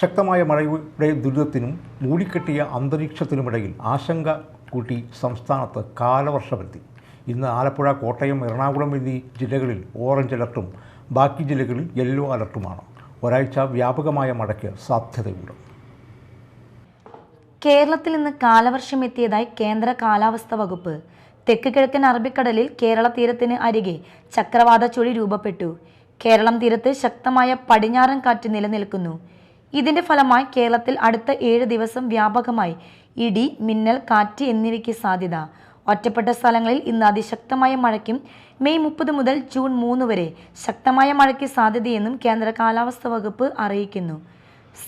ശക്തമായ മഴയുടെ ദുരിതത്തിനും മൂടിക്കെട്ടിയ അന്തരീക്ഷത്തിനുമിടയിൽ ആശങ്ക കൂട്ടി സംസ്ഥാനത്ത് കാലവർഷമെത്തി. ഇന്ന് ആലപ്പുഴ കോട്ടയം എറണാകുളം എന്നീ ജില്ലകളിൽ ഓറഞ്ച് അലർട്ടും ബാക്കി ജില്ലകളിൽ യെല്ലോ അലർട്ടുമാണ്. ഒരാഴ്ച വ്യാപകമായ മഴയ്ക്ക് സാധ്യതയുണ്ട്. കേരളത്തിൽ ഇന്ന് കാലവർഷം എത്തിയതായി കേന്ദ്ര കാലാവസ്ഥ വകുപ്പ്. തെക്ക് കിഴക്കൻ അറബിക്കടലിൽ കേരള തീരത്തിന് അരികെ ചക്രവാത ചുഴി രൂപപ്പെട്ടു. കേരളം തീരത്ത് ശക്തമായ പടിഞ്ഞാറൻ കാറ്റ് നിലനിൽക്കുന്നു. ഇതിന്റെ ഫലമായി കേരളത്തിൽ അടുത്ത ഏഴ് ദിവസം വ്യാപകമായി ഇടി മിന്നൽ കാറ്റ് എന്നിവയ്ക്ക് സാധ്യത. ഒറ്റപ്പെട്ട സ്ഥലങ്ങളിൽ ഇന്ന് അതിശക്തമായ മഴയ്ക്കും മെയ് മുപ്പത് മുതൽ ജൂൺ മൂന്ന് വരെ ശക്തമായ മഴയ്ക്ക് സാധ്യതയെന്നും കേന്ദ്ര കാലാവസ്ഥ വകുപ്പ് അറിയിക്കുന്നു.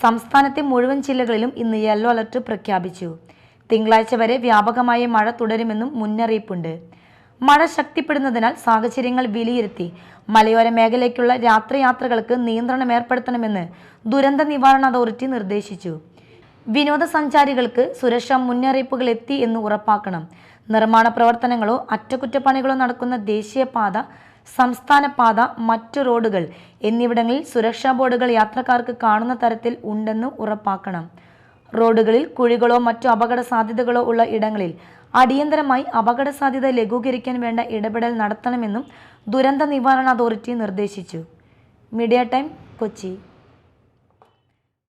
സംസ്ഥാനത്തെ മുഴുവൻ ജില്ലകളിലും ഇന്ന് യെല്ലോ അലർട്ട് പ്രഖ്യാപിച്ചു. തിങ്കളാഴ്ച വരെ വ്യാപകമായ മഴ തുടരുമെന്നും മുന്നറിയിപ്പുണ്ട്. മഴ ശക്തിപ്പെടുന്നതിനാൽ സാഹചര്യങ്ങൾ വിലയിരുത്തി. മലയോര മേഖലയ്ക്കുള്ള രാത്രിയാത്രകൾക്ക് നിയന്ത്രണം ഏർപ്പെടുത്തണമെന്ന് ദുരന്ത നിവാരണ അതോറിറ്റി നിർദ്ദേശിച്ചു. വിനോദസഞ്ചാരികൾക്ക് സുരക്ഷാ മുന്നറിയിപ്പുകൾ എത്തി എന്ന് ഉറപ്പാക്കണം. നിർമ്മാണ പ്രവർത്തനങ്ങളോ അറ്റകുറ്റപ്പണികളോ നടക്കുന്ന ദേശീയപാത സംസ്ഥാന പാത മറ്റു റോഡുകൾ എന്നിവിടങ്ങളിൽ സുരക്ഷാ ബോർഡുകൾ യാത്രക്കാർക്ക് കാണുന്ന തരത്തിൽ ഉണ്ടെന്ന് ഉറപ്പാക്കണം. റോഡുകളിൽ കുഴികളോ മറ്റു അപകട സാധ്യതകളോ ഉള്ള ഇടങ്ങളിൽ അടിയന്തരമായി അപകട സാധ്യത ലഘൂകരിക്കാൻ വേണ്ട ഇടപെടൽ നടത്തണമെന്നും ദുരന്ത നിവാരണ അതോറിറ്റി നിർദ്ദേശിച്ചു. Media time Kochi.